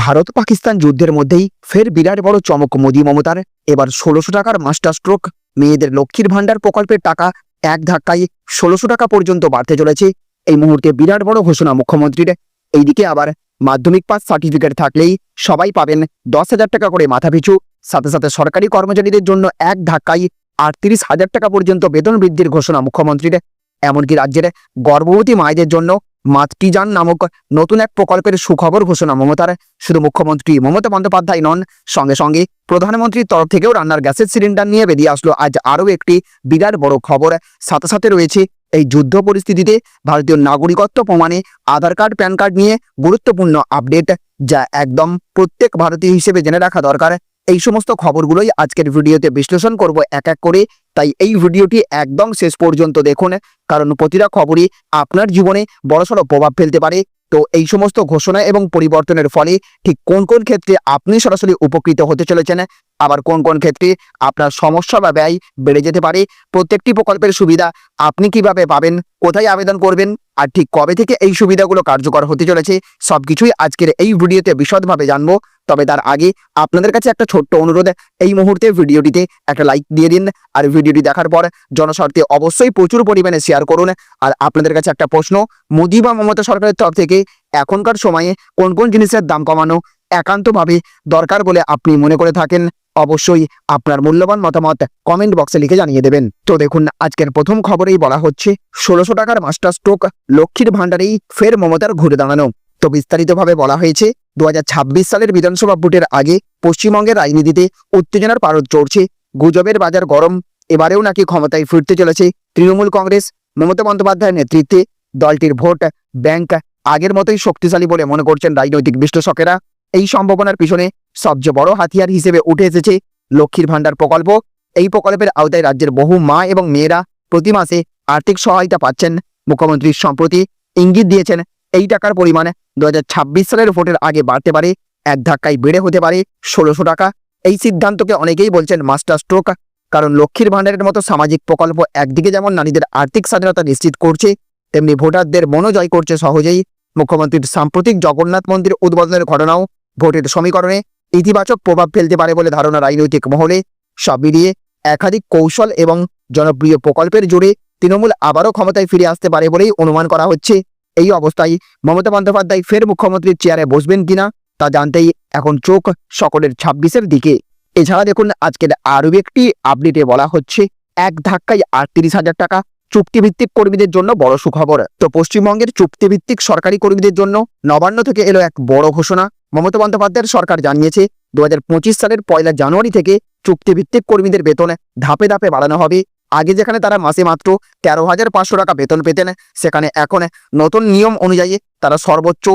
ভারত পাকিস্তান যুদ্ধের মধ্যেই ফের বিরাট বড় চমক মোদি মমতার। এবার ষোলোশো টাকার মাস্টার স্ট্রোক, মেয়েদের লক্ষ্মীর ভাণ্ডার প্রকল্পের টাকা এক ধাক্কায় ষোলোশো টাকা পর্যন্ত বাড়তে চলেছে। এই মুহূর্তে বিরাট বড় ঘোষণা মুখ্যমন্ত্রীর। এইদিকে আবার মাধ্যমিক পাস সার্টিফিকেট থাকলেই সবাই পাবেন দশ হাজার টাকা করে মাথাপিছু। সাথে সাথে সরকারি কর্মচারীদের জন্য এক ধাক্কায় আটত্রিশ হাজার টাকা পর্যন্ত বেতন বৃদ্ধির ঘোষণা মুখ্যমন্ত্রীর। এমনকি রাজ্যের গর্ভবতী মায়েদের জন্য মাতৃযান নামক নতুন এক প্রকল্পের সুখবর ঘোষণা। মমতার শুধু মুখ্যমন্ত্রী মমতা বন্দ্যোপাধ্যায় নন, সঙ্গে সঙ্গে প্রধানমন্ত্রীর তরফ থেকেও রান্নার গ্যাসের সিলিন্ডার নিয়ে বেরিয়ে আসলো। আজ আরও একটি বিরাট বড় খবর। সাথে সাথে রয়েছে এই যুদ্ধ পরিস্থিতিতে ভারতীয় নাগরিকত্ব প্রমাণে আধার কার্ড, প্যান কার্ড নিয়ে গুরুত্বপূর্ণ আপডেট, যা একদম প্রত্যেক ভারতীয় হিসেবে জেনে রাখা দরকার। এই সমস্ত খবরগুলোই আজকের ভিডিওতে বিশ্লেষণ করব। এক এক করে তাই এই ভিডিওটি একদম শেষ পর্যন্ত দেখুন, কারণ প্রতিটা খবরই আপনার জীবনে বড়সড় প্রভাব ফেলতে পারে। তো এই সমস্ত ঘোষণা এবং পরিবর্তনের ফলে ঠিক কোন কোন ক্ষেত্রে আপনি সরাসরি উপকৃত হতে চলেছেন আবার কোন কোন ক্ষেত্রে আপনার সমস্যা বা ব্যয় বেড়ে যেতে পারে, প্রত্যেকটি প্রকল্পের সুবিধা আপনি কীভাবে পাবেন, কোথায় আবেদন করবেন আর ঠিক কবে থেকে এই সুবিধাগুলো কার্যকর হতে চলেছে, সবকিছুই আজকের এই ভিডিওতে বিশদভাবে জানব। তবে তার আগে আপনাদের কাছে একটা ছোট্ট অনুরোধ, এই মুহূর্তে ভিডিওটিতে একটা লাইক দিয়ে দিন আর ভিডিওটি দেখার পর জনস্বার্থে অবশ্যই প্রচুর পরিমাণে শেয়ার করুন আর আপনাদের কাছে একটা প্রশ্ন, মোদি বা মমতা সরকারের তরফ থেকে এখনকার সময়ে কোন কোন জিনিসের দাম কমানো একান্তভাবে দরকার বলে আপনি মনে করে থাকেন? অবশ্যই আপনার মূল্যবান মতামত কমেন্ট বক্সে লিখে জানিয়ে দেবেন। তো দেখুন, আজকের প্রথম খবরেই বলা হচ্ছে, ষোলোশো টাকার মাস্টার স্ট্রোক লক্ষ্মীর ভাণ্ডারেই ফের মমতার ঘুরে দাঁড়ানো। তো বিস্তারিতভাবে বলা হয়েছে, দুহাজার ছাব্বিশ সালের বিধানসভা ভোটের আগে পশ্চিমবঙ্গের রাজনীতিতে উত্তেজনার পারদ চড়ছে। গুজবের বাজার গরম, এবারেও নাকি ক্ষমতায় ফিরতে চলেছে তৃণমূল কংগ্রেস। মমতা বন্দ্যোপাধ্যায়ের নেতৃত্বে দলটির ভোট ব্যাংক আগের মতোই শক্তিশালী বলে মনে করছেন রাজনৈতিক বিশ্লেষকেরা। এই সম্ভাবনার পিছনে সবচেয়ে বড় হাতিয়ার হিসেবে উঠে এসেছে লক্ষ্মীর ভাণ্ডার প্রকল্প। এই প্রকল্পের আওতায় রাজ্যের বহু মা এবং মেয়েরা প্রতি মাসে আর্থিক সহায়তা পাচ্ছেন। মুখ্যমন্ত্রী সম্প্রতি ইঙ্গিত দিয়েছেন, এই টাকার পরিমাণ দু হাজার ছাব্বিশ সালের ভোটের আগে বাড়তে পারে, এক ধাক্কায় বেড়ে হতে পারে ষোলোশো টাকা। এই সিদ্ধান্তকে অনেকেই বলছেন মাস্টার স্ট্রোক, কারণ লক্ষ্মীর ভাণ্ডারের মতো সামাজিক প্রকল্প একদিকে যেমন নারীদের আর্থিক স্বাধীনতা নিশ্চিত করছে, তেমনি ভোটারদের মনোজয় করছে সহজেই। মুখ্যমন্ত্রীর সাম্প্রতিক জগন্নাথ মন্দির উদ্বোধনের ঘটনাও ভোটের সমীকরণে ইতিবাচক প্রভাব ফেলতে পারে বলে ধারণা রাজনৈতিক মহলে। সব মিলিয়ে একাধিক কৌশল এবং জনপ্রিয় প্রকল্পের জোরে তৃণমূল আবারও ক্ষমতায় ফিরে আসতে পারে বলেই অনুমান করা হচ্ছে। এই অবস্থায় মমতা বন্দ্যোপাধ্যায় ফের মুখ্যমন্ত্রীর চেয়ারে বসবেন কিনা তা জানতেই এখন চোখ সকলের ছাব্বিশের দিকে। এছাড়া দেখুন, আজকের আরও একটি আপডেটে বলা হচ্ছে, এক ধাক্কায় আটত্রিশ হাজার টাকা চুক্তিভিত্তিক কর্মীদের জন্য বড় সুখবর। তো পশ্চিমবঙ্গের চুক্তিভিত্তিক সরকারি কর্মীদের জন্য নবান্ন থেকে এলো এক বড় ঘোষণা। মমতা বন্দ্যোপাধ্যায়ের সরকার জানিয়েছে দু হাজার পঁচিশ সালের পয়লা জানুয়ারি থেকে চুক্তিভিত্তিক কর্মীদের বেতন ধাপে ধাপে বাড়ানো হবে। আগে যেখানে তারা মাসে মাত্র তেরো হাজার পাঁচশো টাকা বেতন পেতেন, সেখানে এখন নতুন নিয়ম অনুযায়ী তারা সর্বোচ্চ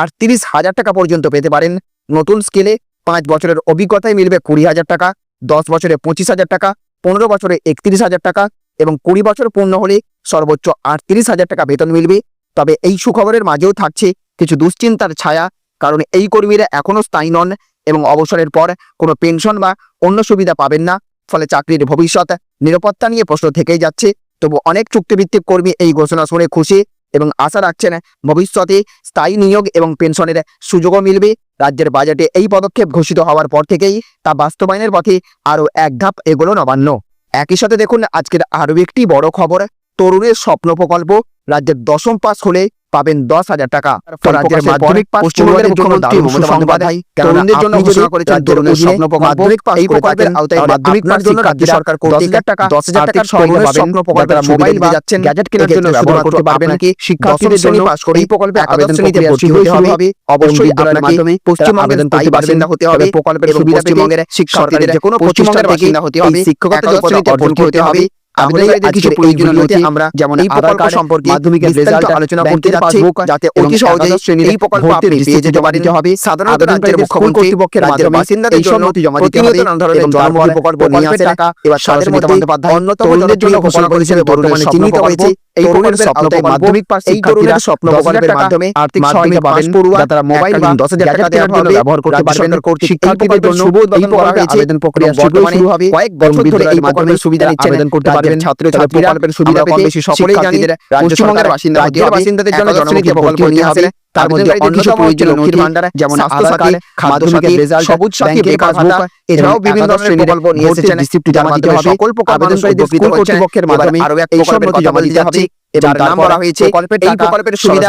আটত্রিশ হাজার টাকা পর্যন্ত পেতে পারেন। নতুন স্কেলে পাঁচ বছরের অভিজ্ঞতায় মিলবে কুড়ি হাজার টাকা, দশ বছরে পঁচিশ হাজার টাকা, পনেরো বছরে একত্রিশ হাজার টাকা এবং কুড়ি বছর পূর্ণ হলে সর্বোচ্চ আটত্রিশ হাজার টাকা বেতন মিলবে। তবে এই সুখবরের মাঝেও থাকছে কিছু দুশ্চিন্তার ছায়া। কারণ এই কর্মীরা এখনও স্থায়ী নন এবং অবসরের পর কোনো পেনশন বা অন্য সুবিধা পাবেন না। ফলে চাকরির ভবিষ্যৎ নিরাপত্তা নিয়ে প্রশ্ন থেকেই যাচ্ছে। তবু অনেক চুক্তিভিত্তিক কর্মী এই ঘোষণা শুনে খুশি এবং আশা রাখছেন ভবিষ্যতে স্থায়ী নিয়োগ এবং পেনশনের সুযোগও মিলবে। রাজ্যের বাজেটে এই পদক্ষেপ ঘোষিত হওয়ার পর থেকেই তা বাস্তবায়নের পথে আরও এক ধাপ এগোলো নবান্ন। একই সাথে দেখুন আজকের আরও একটি বড় খবর, তরুণের স্বপ্ন প্রকল্প। রাজ্যের দশম পাস হলে পাবেন দশ হাজার টাকা। রাজ্যের মাধ্যমিক পাস পশ্চিমবঙ্গের মুখ্যমন্ত্রী মমতা বন্দ্যোপাধ্যায় তরুণদের জন্য ঘোষণা করেছেন তরুণের স্বপ্ন প্রকল্প এই প্রকল্পের আওতায় মাধ্যমিক পাস জন্য রাজ্য সরকার কোটি টাকা দশ হাজার টাকার তরুণের স্বপ্ন প্রকল্পের মোবাইল বা যাচ্ছেন গ্যাজেট কেনার জন্য ব্যবহার করতে পারবেন নাকি? শিক্ষার্থীদের জন্য পাস করে এই প্রকল্পে আবেদন নিতে ভর্তি হতে হবে। অবশ্যই আপনার মাধ্যমে পশ্চিমবঙ্গের স্থায়ী বাসিন্দা হতে হবে প্রকল্পের সুবিধা পশ্চিমবঙ্গের শিক্ষার্থীদের যে কোনো পশ্চিমবঙ্গের বাসিন্দা হতে হবে শিক্ষকতা যোগ্যতা অর্জন করতে হবে। আমরা যেমন এই প্রকল্প সম্পর্কে মাধ্যমিকের রেজাল্ট আলোচনা করতে যাচ্ছি যাতে অতি সহজে শ্রেণির এই প্রকল্প আপনি পেয়ে জমা দিতে হবে সাধারণত রাজ্যের মুখ্যমন্ত্রী কর্তৃপক্ষের মাধ্যমে বাসিন্দাদের জন্য জমা দিতে হবে নানা ধরনের প্রকল্প নিয়ে আসে টাকা এবার মমতা বন্দ্যোপাধ্যায় অন্যতম জন্য ঘোষণা করেছেন বর্তমানে চিহ্নিত হয়েছে এই প্রকল্পের স্বপ্ন মাধ্যমিক পাস এই স্বপ্ন প্রকল্পের মাধ্যমে আর্থিক সহায়তা পাবেন পড়ুয়া তারা মোবাইল বা দশ হাজার টাকা দেওয়ার জন্য ব্যবহার করতে পারবেন। শিক্ষার্থীদের জন্য শুভ উদ্বোধন আবেদন প্রক্রিয়া শুরু হবে। কয়েক বছর ধরে এই মাধ্যমের সুবিধা নিচ্ছেন আবেদন করতে পারবেন। ছাত্র ছাত্রীরা প্রকল্পের সুবিধা কম বেশি সকলেই জানি পশ্চিমবঙ্গের বাসিন্দা রাজ্যের বাসিন্দাদের জন্য জনমুখী প্রকল্প নিয়ে আসে। তার মধ্যে অন্যতম প্রয়োজনীয় লক্ষ্মীর ভান্ডার যেমন আধার কার্ড খাদ্য সাথী সবুজ সাথী বেকার ভাতা এছাড়াও বিভিন্ন ধরনের প্রকল্প নিয়ে এসেছেন জমা দিতে হবে সকল স্কুল কর্তৃপক্ষের মাধ্যমে আরও এক প্রকল্পের কথা বলতে যাচ্ছি। যার নাম বলা হয়েছে এই প্রকল্পের সুবিধা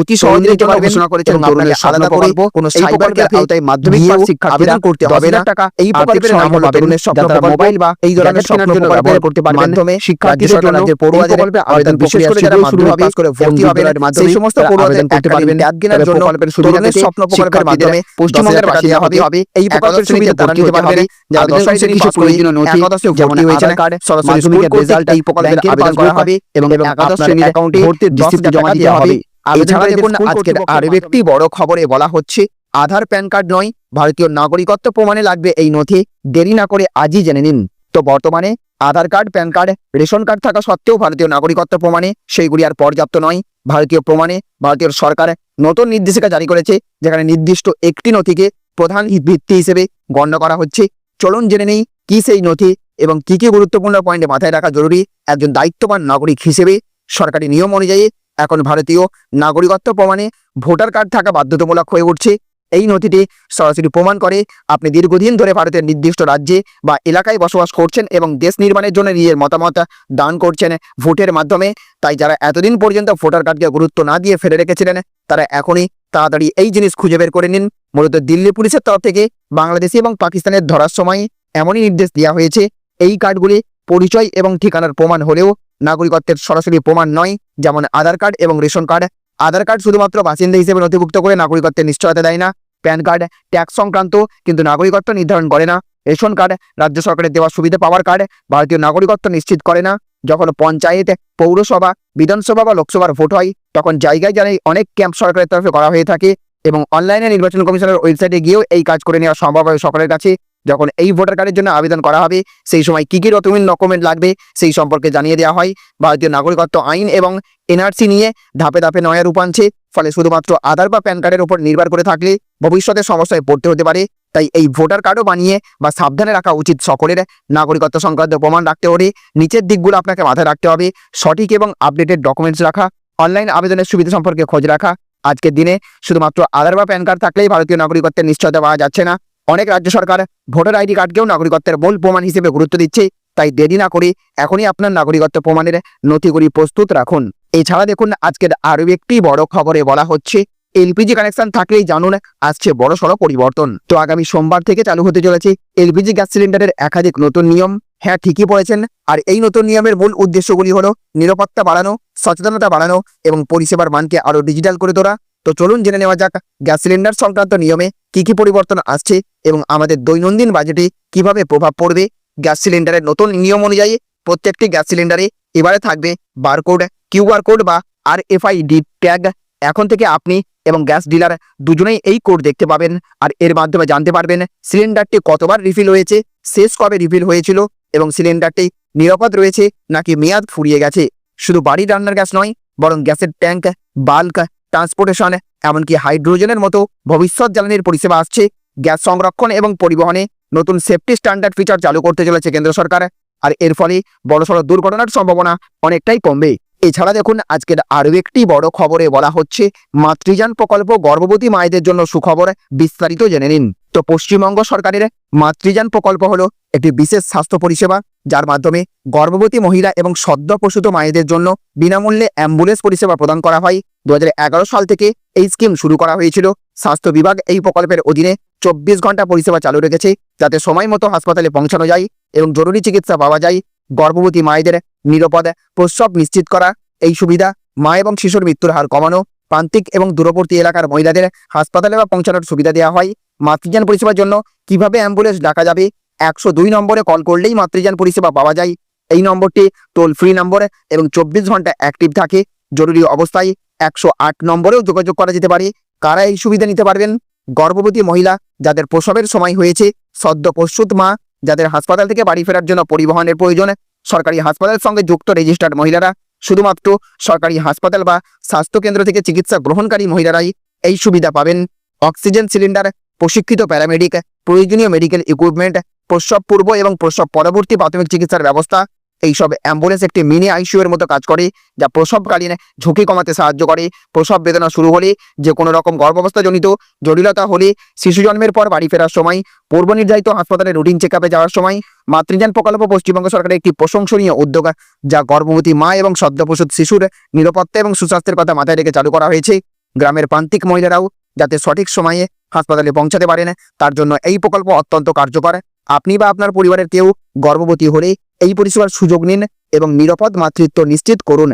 অতি সহজে জন্য ঘোষণা করেছেন তরুণের আলাদা করে কোনো সাইবার ক্যাফে আওতায় মাধ্যমিক পাস শিক্ষার্থীরা আবেদন করতে হবে না। টাকা এই প্রকল্পের নাম হলো তরুণের স্বপ্ন মোবাইল বা এই ধরনের স্বপ্ন ব্যবহার করতে পারবেন। মাধ্যমে শিক্ষার্থীদের জন্য যে পড়ুয়াদের আবেদন বিশেষ করে যারা মাধ্যমিক পাস করে ভর্তি হবে সেই সমস্ত পড়ুয়াদের করতে পারবেন ট্যাগ কেনার জন্য প্রকল্পের সুবিধা স্বপ্ন প্রকল্পের মাধ্যমে পশ্চিমবঙ্গের বাসিন্দা হতে হবে এই প্রকল্পের সুবিধা তারা কিছু প্রয়োজনীয় নথি। যেমন হয়েছে সরাসরি রেজাল্ট এই প্রকল্পের আবেদন করা হবে এবং একাদশ শ্রেণির অ্যাকাউন্টে ভর্তির রিসিপ্ট জমা দিতে হবে। এছাড়া দেখুন আজকের একটি বড় খবরে বলা হচ্ছে আধার প্যান কার্ড নয় ভারতীয় নাগরিকত্ব প্রমাণে লাগবে এই নথি। দেরি না করে আজই জেনে নিন। তো বর্তমানে Aadhaar card PAN card ration card থাকা সত্ত্বেও ভারতীয় নাগরিকত্ব প্রমাণে সেইগুলি আর পর্যাপ্ত নয়। ভারতীয় প্রমাণে ভারতীয় সরকার নতুন নির্দেশিকা জারি করেছে যেখানে নির্দিষ্ট একটি নথিকে প্রধান ভিত্তি হিসেবে গণ্য করা হচ্ছে। চলুন জেনে নেই কি সেই নথি এবং কি কি গুরুত্বপূর্ণ পয়েন্টে মাথায় রাখা জরুরি একজন দায়িত্ববান নাগরিক হিসেবে সরকারি নিয়ম অনুযায়ী এখন ভারতীয় নাগরিকত্ব প্রমাণে ভোটার কার্ড থাকা বাধ্যতামূলক হয়ে উঠছে। এই নথিটি সরাসরি প্রমাণ করে আপনি দীর্ঘদিন ধরে ভারতের নির্দিষ্ট রাজ্যে বা এলাকায় বসবাস করছেন এবং দেশ নির্মাণের জন্য নিজের মতামত দান করছেন ভোটের মাধ্যমে। তাই যারা এতদিন পর্যন্ত ভোটার কার্ডকে গুরুত্ব না দিয়ে ফেলে রেখেছিলেন, তারা এখনই তাড়াতাড়ি এই জিনিস খুঁজে বের করে নিন। মূলত দিল্লি পুলিশের তরফ থেকে বাংলাদেশি এবং পাকিস্তানের ধরার সময় এমনই নির্দেশ দেওয়া হয়েছে। এই কার্ডগুলি পরিচয় এবং ঠিকানার প্রমাণ হলেও নাগরিকত্বের সরাসরি প্রমাণ নয়, যেমন আধার কার্ড এবং রেশন কার্ড। আধার কার্ড শুধুমাত্র বাসিন্দা হিসেবে নথিভুক্ত করে নাগরিকত্বের নিশ্চয়তা দেয় না। প্যান কার্ড ট্যাক্স সংক্রান্ত কিন্তু নাগরিকত্ব নির্ধারণ করে না। রেশন কার্ড, রাজ্য সরকারের দেওয়া সুবিধা পাওয়ার কার্ড, ভারতীয় নাগরিকত্ব নিশ্চিত করে না। যখন পঞ্চায়েত, পৌরসভা, বিধানসভা বা লোকসভার ভোট হয়, তখন জায়গায় জায়গায় অনেক ক্যাম্প সরকারের তরফে করা হয়ে থাকে এবং অনলাইনে নির্বাচন কমিশনের ওয়েবসাইটে গিয়েও এই কাজ করে নেওয়া সম্ভব হয় সকলের কাছে। যখন এই ভোটার কার্ডের জন্য আবেদন করা হবে, সেই সময় কী কী ডকুমেন্ট ডকুমেন্ট লাগবে, সেই সম্পর্কে জানিয়ে দেওয়া হয়। ভারতীয় নাগরিকত্ব আইন এবং এনআরসি নিয়ে ধাপে ধাপে নয়া রূপ আনছে, ফলে শুধুমাত্র আধার বা প্যান কার্ডের উপর নির্ভর করে থাকলে ভবিষ্যতে সমস্যায় পড়তে হতে পারে। তাই এই ভোটার কার্ডও বানিয়ে বা সাবধানে রাখা উচিত সকলের। নাগরিকত্ব সংক্রান্ত প্রমাণ রাখতে হলে নিচের দিকগুলো আপনাকে মাথায় রাখতে হবে। সঠিক এবং আপডেটেড ডকুমেন্টস রাখা অনলাইন আবেদনের সুবিধা সম্পর্কে খোঁজ রাখা। আজকের দিনে শুধুমাত্র আধার বা প্যান কার্ড থাকলেই ভারতীয় নাগরিকত্বের নিশ্চয়তা পাওয়া যাচ্ছে না। অনেক রাজ্য সরকার ভোটার আইডি কার্ডকেও নাগরিকত্বের মূল প্রমাণ হিসেবে গুরুত্ব দিচ্ছে। তাই দেরি না করে এখনই আপনার নাগরিকত্ব প্রমাণের নথিগুলি প্রস্তুত রাখুন। এছাড়া দেখুন, আজকের আরও একটি বড় খবরে বলা হচ্ছে এলপিজি কানেকশন থাকলেই জানুন, আসছে বড় সড়ো পরিবর্তন। তো আগামী সোমবার থেকে চালু হতে চলেছে এলপিজি গ্যাস সিলিন্ডারের একাধিক নতুন নিয়ম। হ্যাঁ ঠিকই পড়েছেন আর এই নতুন নিয়মের মূল উদ্দেশ্যগুলি হলো নিরাপত্তা বাড়ানো, সচেতনতা বাড়ানো এবং পরিষেবার মানকে আরও ডিজিটাল করে তোলা। তো চলুন জেনে নেওয়া যাক গ্যাস সিলিন্ডার সংক্রান্ত নিয়মে কি কি পরিবর্তন আসছে এবং আমাদের দৈনন্দিন বাজেটে কীভাবে প্রভাব পড়বে। গ্যাস সিলিন্ডারের নতুন নিয়ম অনুযায়ী প্রত্যেকটি গ্যাস সিলিন্ডারে এবারে থাকবে বারকোড কিউআর কোড বা আর এফআইডি ট্যাগ। এখন থেকে আপনি এবং গ্যাস ডিলার দুজনেই এই কোড দেখতে পাবেন। আর এর মাধ্যমে জানতে পারবেন সিলিন্ডারটি কতবার রিফিল হয়েছে, শেষ কবে রিফিল হয়েছিল এবং সিলিন্ডারটি নিরাপদ রয়েছে নাকি মেয়াদ ফুরিয়ে গেছে। শুধু বাড়ির রান্নার গ্যাস নয়, বরং গ্যাসের ট্যাঙ্ক বাল্ক ট্রান্সপোর্টেশন এমনকি হাইড্রোজেনের মতো ভবিষ্যৎ জ্বালানির পরিষেবা আসছে। গ্যাস সংরক্ষণ এবং পরিবহনে নতুন সেফটি স্ট্যান্ডার্ড ফিচার চালু করতে চলেছে কেন্দ্র সরকার। আর এর ফলে বড়সড় দুর্ঘটনার সম্ভাবনা অনেকটাই কমবে। এছাড়া দেখুন, আজকের আরও একটি বড় খবরে বলা হচ্ছে, মাতৃযান প্রকল্প গর্ভবতী মায়েদের জন্য সুখবর বিস্তারিত জেনে নিন। তো পশ্চিমবঙ্গ সরকারের মাতৃযান প্রকল্প হলো একটি বিশেষ স্বাস্থ্য পরিষেবা, যার মাধ্যমে গর্ভবতী মহিলা এবং সদ্য প্রসূত মায়েদের জন্য বিনামূল্যে অ্যাম্বুলেন্স পরিষেবা প্রদান করা হয়। দু হাজার এগারো সাল থেকে এই স্কিম শুরু করা হয়েছিল। স্বাস্থ্য বিভাগ এই প্রকল্পের অধীনে চব্বিশ ঘণ্টা পরিষেবা চালু রেখেছে, যাতে সময় মতো হাসপাতালে পৌঁছানো যায় এবং জরুরি চিকিৎসা পাওয়া যায়। গর্ভবতী মায়েদের নিরাপদ প্রসব নিশ্চিত করা, এই সুবিধা মা এবং শিশুর মৃত্যুর হার কমানো, প্রান্তিক এবং দূরবর্তী এলাকার মহিলাদের হাসপাতালে বা পৌঁছানোর সুবিধা দেওয়া হয়। মাতৃযান পরিষেবার জন্য কীভাবে অ্যাম্বুলেন্স ডাকা যাবে? একশো দুই নম্বরে কল করলেই মাতৃযান পরিষেবা পাওয়া যায়। এই নম্বরটি টোল ফ্রি নম্বর এবং চব্বিশ ঘণ্টা অ্যাক্টিভ থাকে। জরুরি অবস্থায় একশো আট নম্বরেও যোগাযোগ করা যেতে পারে। কারা এই সুবিধা নিতে পারবেন? গর্ভবতী মহিলা যাদের প্রসবের সময় হয়েছে, সদ্য প্রস্তুত মা যাদের হাসপাতাল থেকে বাড়ি ফেরার জন্য পরিবহনের প্রয়োজন, সরকারি হাসপাতালের সঙ্গে যুক্ত রেজিস্টার্ড মহিলারা, শুধুমাত্র সরকারি হাসপাতাল বা স্বাস্থ্যকেন্দ্র থেকে চিকিৎসা গ্রহণকারী মহিলারাই এই সুবিধা পাবেন। অক্সিজেন সিলিন্ডার, প্রশিক্ষিত প্যারামেডিক, প্রয়োজনীয় মেডিকেল ইকুইপমেন্ট, প্রসব পূর্ব এবং প্রসব পরবর্তী প্রাথমিক চিকিৎসার ব্যবস্থা এইসব অ্যাম্বুলেন্স একটি মিনি আইসিইউ এর মতো কাজ করে, যা প্রসবকালীন ঝুঁকি কমাতে সাহায্য করে। প্রসব বেদনা শুরু হলে যে কোনো রকম গর্ভাবস্থাজনিত জটিলতা হলে শিশু জন্মের পর বাড়ি ফেরার সময়, পূর্ব নির্ধারিত হাসপাতালে রুটিন চেক যাওয়ার সময়, মাতৃযান প্রকল্প পশ্চিমবঙ্গ সরকারের একটি প্রশংসনীয় উদ্যোগ, যা গর্ভবতী মা এবং সদ্যপ্রসূত শিশুর নিরাপত্তা এবং সুস্বাস্থ্যের কথা মাথায় রেখে চালু করা হয়েছে। গ্রামের প্রান্তিক মহিলারাও যাতে সঠিক সময়ে হাসপাতালে পৌঁছাতে পারেন, তার জন্য এই প্রকল্প অত্যন্ত কার্যকর। আপনি বা আপনার পরিবারের কেউ গর্ভবতী হলে এই পরিষেবার সুযোগ নিন এবং নিরাপদ মাতৃত্ব নিশ্চিত করুন।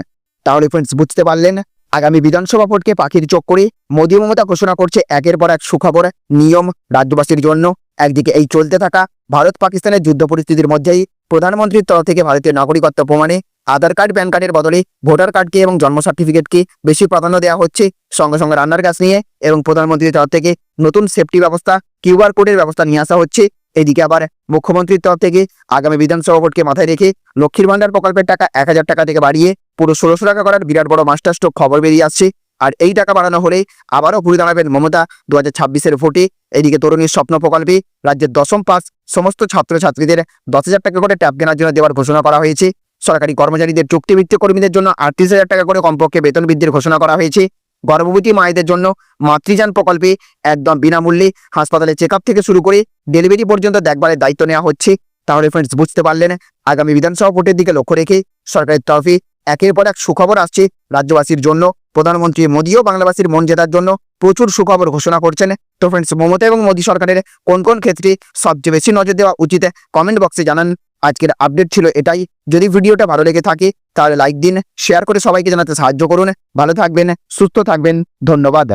তাহলে ফ্রেন্ডস বুঝতে পারলেন? আগামী বিধানসভা ভোটকে পাখির চোখ করে মোদী মমতা ঘোষণা করছে একের পর এক সুখবর, নিয়ম রাজ্যবাসীর জন্য। একদিকে এই চলতে থাকা ভারত পাকিস্তানের যুদ্ধ পরিস্থিতির মধ্যেই প্রধানমন্ত্রীর তরফ থেকে ভারতীয় নাগরিকত্ব প্রমাণে আধার কার্ড, প্যান কার্ডের বদলে ভোটার কার্ডকে এবং জন্ম সার্টিফিকেটকে বেশি প্রাধান্য দেওয়া হচ্ছে। সঙ্গে সঙ্গে রান্নার গ্যাস নিয়ে এবং প্রধানমন্ত্রীর তরফ থেকে নতুন সেফটি ব্যবস্থা কিউআর কোডের ব্যবস্থা নিয়ে আসা হচ্ছে। এদিকে আবার মুখ্যমন্ত্রীর তরফ থেকে আগামী বিধানসভা ভোটকে মাথায় রেখে লক্ষ্মীর ভান্ডার প্রকল্পের টাকা এক হাজার টাকা থেকে বাড়িয়ে পুরো ষোলোশো টাকা করার বিরাট বড় মাস্টার স্ট্রোক খবর বেরিয়ে আসছে। আর এই টাকা বাড়ানো হলে আবারও ঘুরে দাঁড়াবেন মমতা দু হাজার ভোটে। এদিকে তরুণীর স্বপ্ন প্রকল্পে রাজ্যের দশম পাস সমস্ত ছাত্রছাত্রীদের দশ হাজার টাকা করে ট্যাব কেনার জন্য দেওয়ার ঘোষণা করা হয়েছে। সরকারি কর্মচারীদের চুক্তিভিত্তিক কর্মীদের জন্য আটত্রিশ হাজার টাকা করে কমপক্ষে বেতন বৃদ্ধির ঘোষণা করা হয়েছে। গর্ভবতী মায়েদের জন্য মাতৃযান প্রকল্পে একদম বিনামূল্যে হাসপাতালে চেক থেকে শুরু করে ডেলিভারি পর্যন্ত দেখভালের দায়িত্ব নেওয়া হচ্ছে। তাহলে ফ্রেন্ডস বুঝতে পারলেন, আগামী বিধানসভা ভোটের দিকে লক্ষ্য রেখে সরকারের তরফে একের পর এক সুখবর আসছে রাজ্যবাসীর জন্য। প্রধানমন্ত্রী মোদীও বাংলাবাসীর মন জেতার জন্য প্রচুর সুখবর ঘোষণা করছেন। তো ফ্রেন্ডস মমতা এবং মোদী সরকারের কোন কোন ক্ষেত্রে সবচেয়ে বেশি নজর দেওয়া উচিত কমেন্ট বক্সে জানান। আজকের আপডেট ছিল এটাই। যদি ভিডিওটা ভালো লেগে থাকে, তাহলে লাইক দিন শেয়ার করে সবাইকে জানাতে সাহায্য করুন। ভালো থাকবেন, সুস্থ থাকবেন, ধন্যবাদ।